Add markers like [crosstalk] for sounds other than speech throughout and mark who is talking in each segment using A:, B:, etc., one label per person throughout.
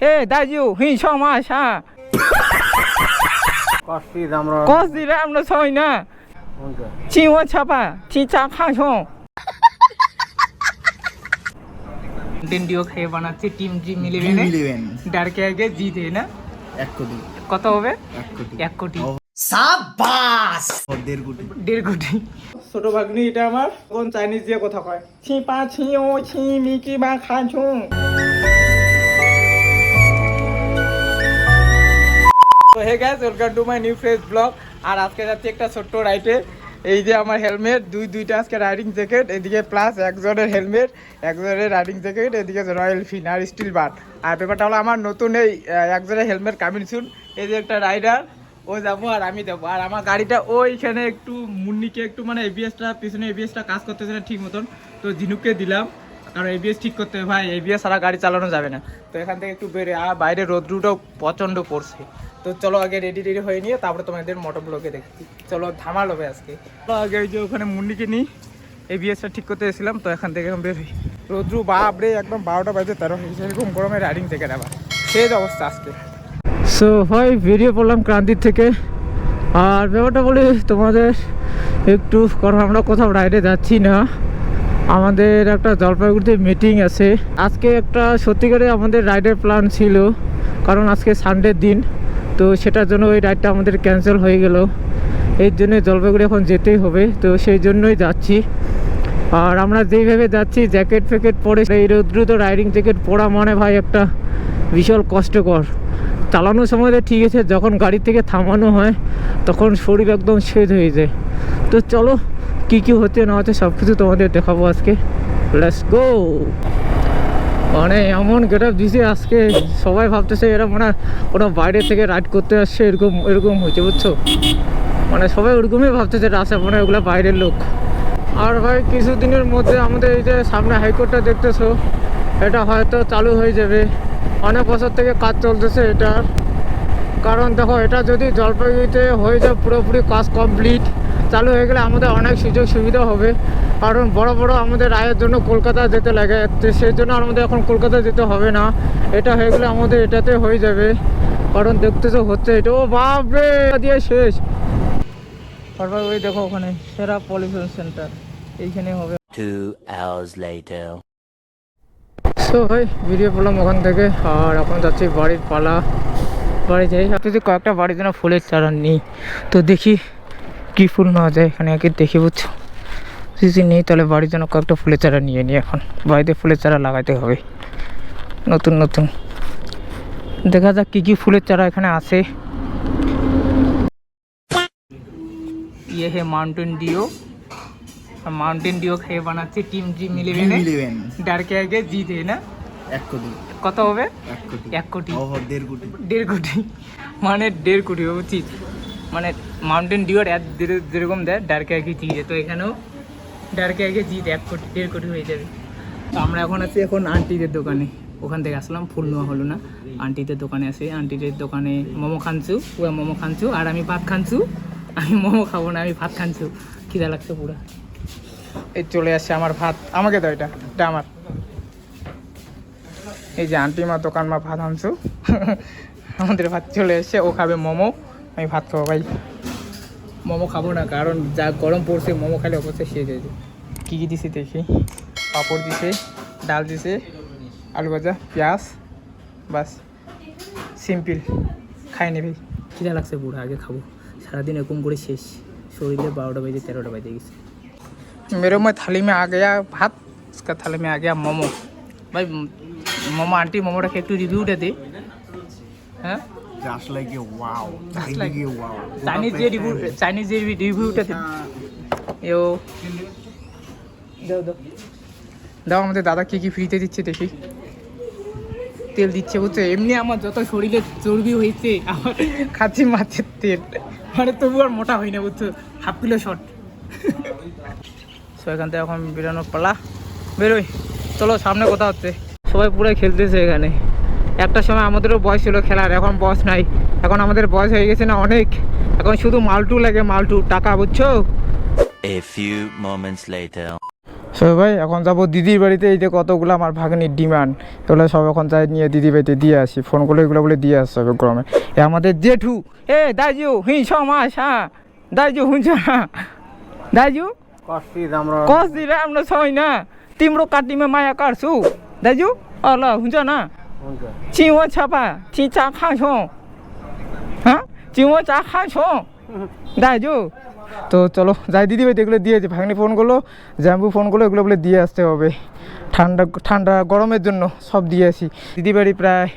A: এ দাজু হি ছ মাস হ্যাঁ। [laughs] না। চি ও ছাপা চি চা খা ছ ডিও খেয়ে বানাচ্ছে টিম জি মিলে মিলে।
B: ইলেভেন।
A: ডারকে আগে জিতে না?
B: এক কোটি।
A: কত হবে?
B: এক কোটি।
A: এক কোটি।
B: ও দেড় কোটি।
A: দেড় কোটি। ছোট ভাগ্নি এটা আমার কোন চাইনিজ দিয়ে কথা কয়? ছি পা ছি ও ছি মিকি বা খা তো hey guys welcome to my new fresh blog আর আজকে যাচ্ছি একটা ছোট্ট রাইডে এই যে আমার হেলমেট দুই দুইটা আজকে রাইডিং জ্যাকেট এদিকে প্লাস একজনের হেলমেট একজনের রাইডিং জ্যাকেট এদিকে রয়্যাল ফিন আর স্টিল বার আর পেপারটা হলো আমার নতুন এই একজনের হেলমেট কামিন শুন এই যে একটা রাইডার ও যাব আর আমি যাব। আর আমার গাড়িটা ওইখানে একটু মুন্নিকে একটু মানে এবিএসটা পিছনে এবিএসটা কাজ করতেছে না ঠিক মতন। তো ঝিনুককে দিলাম। কারণ এবিএস ঠিক করতে হবে ভাই এবিএস ছাড়া গাড়ি চালানো যাবে না। তো এখান থেকে একটু বেরে আর বাইরে রোদ্রুটাও প্রচণ্ড পড়ছে। তো চলো আগে রেডি রেডি হয়ে নিয়ে তারপরে তোমাদের মোটর ব্লকে দেখছি। চলো ধামাল হবে আজকে। আগে ওই যে ওখানে মুন্নিকে নিই এবিএসটা ঠিক করতে এসেছিলাম, তো এখান থেকে এখন বের হই। রোদ্রু বাপরে, একদম বারোটা বাজে, তেরো হয়েছে, এরকম গরমে রাইডিং থেকে আবার। সেই অবস্থা আজকে। সো ভাই, বেরিয়ে পড়লাম ক্রান্তির থেকে। আর ব্যাপারটা বলি তোমাদের, একটু কারণ আমরা কোথাও রাইডে যাচ্ছি না। আমাদের একটা জলপাইগুড়িতে মিটিং আছে। আজকে একটা সত্যিকারে আমাদের রাইডের প্ল্যান ছিল, কারণ আজকে সানডের দিন, তো সেটার জন্য ওই রাইডটা আমাদের ক্যান্সেল হয়ে গেল। এর জন্য জলপাইগুড়ি এখন যেতেই হবে, তো সেই জন্যই যাচ্ছি। আর আমরা যেইভাবে যাচ্ছি জ্যাকেট ফ্যাকেট পরে, এই রৌদ্রুত রাইডিং জ্যাকেট পরা মানে ভাই একটা বিশাল কষ্টকর। চালানোর সময় ঠিক আছে, যখন গাড়ি থেকে থামানো হয়, তখন শরীর একদম শেষ হয়ে যায়। তো চলো, কি কি হচ্ছে না হচ্ছে সব কিছু তোমাদের দেখাবো আজকে। লেটস গো মানে এমন গেট আপ দিছে আজকে, সবাই ভাবতেছে এরা মানে ওরা বাইরে থেকে রাইড করতে আসছে, এরকম এরকম হয়েছে, বুঝছ? মানে সবাই ওরকমই ভাবতেছে, রাস্তা মানে ওগুলো বাইরের লোক। আর ভাই, কিছুদিনের মধ্যে আমাদের এই যে সামনে হাইকোর্টটা দেখতেছো, এটা হয়তো চালু হয়ে যাবে। অনেক বছর থেকে কাজ চলতেছে এটার কারণ দেখো, এটা যদি জলপাইগুড়িতে হয়ে যায়, পুরোপুরি কাজ কমপ্লিট চালু হয়ে গেলে আমাদের অনেক সুযোগ সুবিধা হবে। কারণ বড় বড় আমাদের আয়ের জন্য কলকাতা যেতে লাগে সেই জন্য আমাদের এখন কলকাতা যেতে হবে না। এটা হয়ে গেলে আমাদের এটাতে হয়ে যাবে। কারণ দেখতেছো, হচ্ছে এটা। ও বাপরে! দিয়ে শেষ। তারপর ওই দেখো ওখানে সেরা পলিউশন সেন্টার এইখানে হবে. সো ভাই ভিডিও পেলাম ওখান থেকে। আর এখন যাচ্ছি বাড়ির পালা। বাড়ি যাই। যদি কয়েকটা বাড়ির জন্য ফুলের চারা নিই, তো দেখি কি ফুল নেওয়া যায় এখানে। আগে দেখি বুঝছ? যদি নেই, তাহলে বাড়ির জন্য কয়েকটা ফুলের চারা নিয়ে নিই এখন। বাড়িতে ফুলের চারা লাগাতে হবে। নতুন নতুন। দেখা যাক কী কী ফুলের চারা এখানে আছে। ইয়ে hey Mountain Dew. Mountain Dew খেয়ে বানাচ্ছি টিম জি মিলে মিলে
B: ইলেভেন
A: ডারকে আগে জিতে না?
B: এক কোটি।
A: কত হবে?
B: এক কোটি।
A: এক কোটি।
B: দেড় কোটি।
A: দেড় কোটি। মানে দেড় কোটি উচিত। মানে মাউন্টেন ডিওর যের- যেরকম দেয় ডারকে আগে জিতে তো এখানেও ডারকে আগে জিত এক কোটি দেড় কোটি হয়ে যাবে। তো আমরা এখন আছি এখন আন্টিদের দোকানে। ওখান থেকে আসলাম ফুল নেওয়া হলো না। আন্টিদের দোকানে আসি আন্টিদের দোকানে মোমো খানছু ও মোমো খানছু আর আমি ভাত খানছু। আমি মোমো খাব না আমি ভাত খানছু। খিদা লাগছে পুরো। এই চলে আসছে আমার ভাত। আমাকে দাও এটা এটা আমার। এই যে আন্টি মা দোকান মা ভাত আনছো। [laughs] আমাদের ভাত চলে এসছে, ও খাবে মোমো। আমি ভাত খাব ভাই। মোমো খাব না, কারণ যা গরম পড়ছে, মোমো খেলে অবশ্যই শেষ হয়ে যায় কী কী দিছে দেখি? পাঁপড় দিছে, ডাল দিছে, আলু ভাজা, পেঁয়াজ, বাস। সিম্পল। খাই নেবে খিদা লাগছে বুড়া? আগে খাব। সারাদিন এরকম করে শেষ। শরীরে বারোটা বাজে, তেরোটা বাজে গেছে। मेरे में थाली में आ गया भात उसका थाली में आ गया मोमो। भाई मोमो आंटी मोमोটাকে একটু রিভিউটা দে হ্যাঁ
B: জাস্ট
A: চাইনিজ যে রিভিউ চাইনিজ যে রিভিউটা দে ইও দাও দাও দাও আমাদের দাদা কি কি ফ্রিতে দিচ্ছে দেখি তেল দিচ্ছে বুঝছ এমনি আমার যত শরীরে চর্বি হয়েছে আমার খাচ্ছি মাছের তেল মানে তবু আর মোটা হয় না বুঝছ হাফ কিলো শর্ট সো এখান থেকে এখন বেরোনোর পালা। বেরোই। চলো সামনে কোথা হচ্ছে। সবাই পুরো খেলতেছে এখানে। একটা সময় আমাদেরও বয়স ছিল খেলার এখন বয়স নাই। এখন আমাদের বয়স হয়ে গেছে না অনেক। এখন শুধু মালটু লাগে মালটু। টাকা বুঝছ?
C: A few moments later.
A: So ভাই এখন যাব দিদির বাড়িতে। এই যে কতগুলো আমার ভাগ্নির ডিমান্ড। এগুলো সব এখন যাই নিয়ে দিদির বাড়িতে দিয়ে আসি। ফোন করলে এগুলো বলে দিয়ে আসতে হবে গরমে। এ আমাদের জেঠু। এ দাইজু হি মাস হ্যাঁ। দাইজু হুঁচ দাইজু कस दिन राम्रो छैन तिम्रो काटीमा माया गर्छु दाजु अ ल हुन्छ न चिउँ छपा चिचा खान्छौ হ্যাঁ চিউঁ চা খাছো দাজু তো চলো যাই দিদি ভাই এগুলো দিয়েছে ভাগ্নি ফোন করলো জ্যাম্বু ফোন করলো এগুলো বলে দিয়ে আসতে হবে ঠান্ডা ঠান্ডা গরমের জন্য সব দিয়ে আসি দিদি বাড়ি প্রায়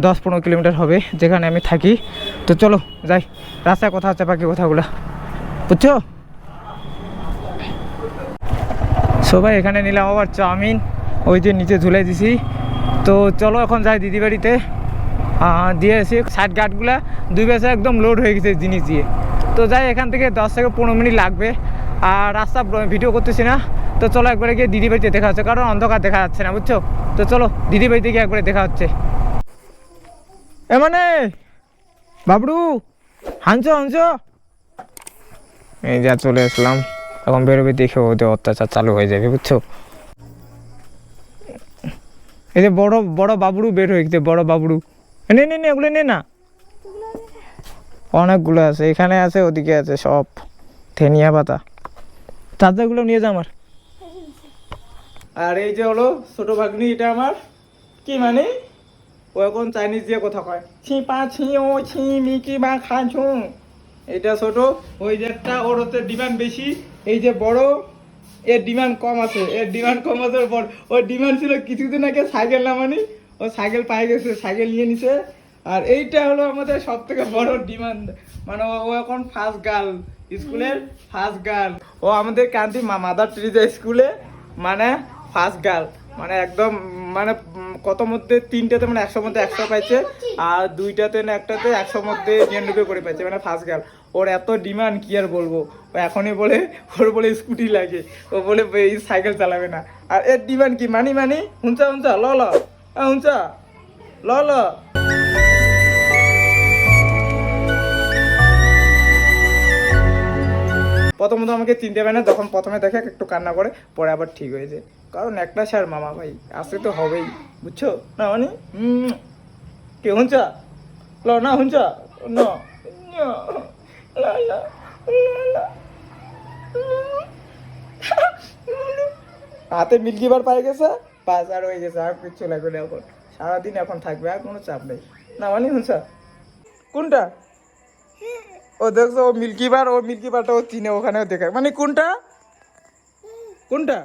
A: দশ পনেরো কিলোমিটার হবে যেখানে আমি থাকি তো চলো যাই রাস্তায় কথা হচ্ছে বাকি কথাগুলো বুঝছো সবাই এখানে নিলাম আবার চাউমিন। ওই যে নিচে ঝুলাই দিছি। তো, চলো এখন যাই দিদি বাড়িতে। দিয়ে এসে সাইড গার্ডগুলা দুই পাশে একদম লোড হয়ে গেছে জিনিস দিয়ে। তো, যাই, এখান থেকে দশ থেকে পনেরো মিনিট লাগবে। আর রাস্তা ভিডিও করতেছি না। তো, চলো একবারে গিয়ে দিদি বাড়িতে দেখা হচ্ছে। কারণ অন্ধকার দেখা যাচ্ছে না, বুঝছ? তো, চলো দিদি বাড়িতে গিয়ে একবারে দেখা হচ্ছে। এ মানে? বাবরু? হানছো হানছো? এই যা, চলে আসলাম। এখন বেরোবে দেখে ওদের অত্যাচার চালু হয়ে যাবে, বুঝছ? এই যে বড় বড় বাবুরু বের হয়ে গেছে, বড় বাবুরু। নে নে নে, ওগুলো নে না। অনেকগুলো আছে, এখানে আছে, ওদিকে আছে, সব থেনিয়া পাতা। চার্জারগুলো নিয়ে যা আমার। আর এই যে হলো ছোট ভাগ্নি, এটা আমার। কি মানে? ও এখন চাইনিজ দিয়ে কথা কয়। ছি পা, ছি, ও, ছি মিকি বা খাছু এটা ছোট, ওই যে একটা ওর হচ্ছে ডিমান্ড বেশি। এই যে বড়, এর ডিমান্ড কম আছে, এর ডিমান্ড কম আছে পর, ওর ডিমান্ড ছিল কিছুদিন আগে সাইকেল নামানি, ও সাইকেল পাই গেছে, সাইকেল নিয়ে নিছে। আর এইটা হলো আমাদের সব থেকে বড় ডিমান্ড মানে ও- ও এখন ফার্স্ট গার্ল স্কুলের ফার্স্ট গার্ল ও আমাদের কান্তি মাদার টেরিজা স্কুলে মানে ফার্স্ট গার্ল মানে একদম মানে কত মধ্যে তিনটাতে মানে একশোর মধ্যে একশো পাইছে, আর দুইটাতে না একটাতে একশোর মধ্যে নিরানব্বই করে পাইছে মানে ফার্স্ট গার্ল ওর এত ডিমান্ড কি আর বলব? ও এখনই বলে, ওর বলে স্কুটি লাগে, ও বলে এই সাইকেল চালাবে না। আর এর ডিমান্ড কি? মানি মানি? হুঁচা হুঁচা ল ল। হুঁচা ল ল। প্রথমত আমাকে চিনতে পারে না, যখন প্রথমে দেখে একটু কান্না করে, পরে আবার ঠিক হয়েছে কারণ একটা স্যার মামা ভাই আসতে তো হবেই, বুঝছ? না মানে? কে হুঁচা ল, না হুঁচা ন। হাতে মিল্কি বার পাই গেছে পাঁচ আর হয়ে গেছে, আর কিচ্ছু লাগবে না এখন। সারাদিন এখন থাকবে, আর কোনো চাপ নেই। না মানে হুঁচা কোনটা? ও দেখছ, ও মিল্কি বার ও মিল্কি বারটা ও চিনে ওখানেও দেখায়। মানে কোনটা? কোনটা?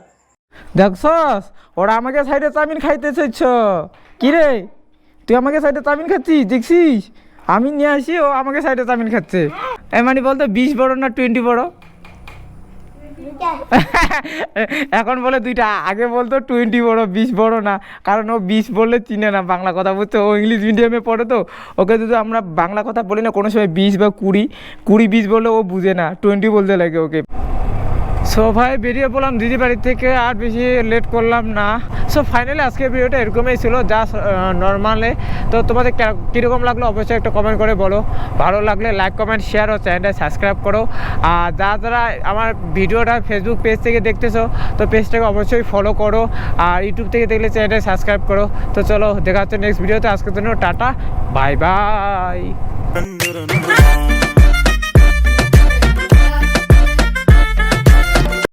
A: দেখছস? ওরা আমাকে সাইডে চাউমিন খাইতে চাইছ। কি রে? তুই আমাকে সাইডে চাউমিন খাচ্ছিস? দেখছিস? আমি নিয়ে আসি, ও আমাকে সাইডে চাউমিন খাচ্ছে। এ মানে বলতো, বিশ বড় না টোয়েন্টি বড়? [laughs] এখন বলে দুইটা, আগে বলতো টোয়েন্টি বড়, বিশ বড় না। কারণ ও বিশ বললে চিনে না বাংলা কথা বলতো ও ইংলিশ মিডিয়ামে পড়ে তো। ওকে যদি আমরা বাংলা কথা বলি না, কোনো সময় বিশ বা কুড়ি কুড়ি, বিশ বললে ও বুঝে না টোয়েন্টি বলতে লাগে ওকে। সো ভাই, বেরিয়ে পড়লাম দিদি বাড়ির থেকে, আর বেশি লেট করলাম না। সো ফাইনালি আজকের ভিডিওটা এরকমই ছিল জাস্ট নর্মালে তো তোমাদের কীরকম লাগল অবশ্যই একটা কমেন্ট করে বলো। ভালো লাগলে লাইক কমেন্ট শেয়ার ও চ্যানেলটা সাবস্ক্রাইব করো। আর যারা যারা আমার ভিডিওটা ফেসবুক পেজ থেকে দেখতেছো, তো পেজটাকে অবশ্যই ফলো করো। আর ইউটিউব থেকে দেখলে চ্যানেলটা সাবস্ক্রাইব করো। তো চলো, দেখা হচ্ছে নেক্সট ভিডিওতে আজকের জন্য টাটা বাই বাই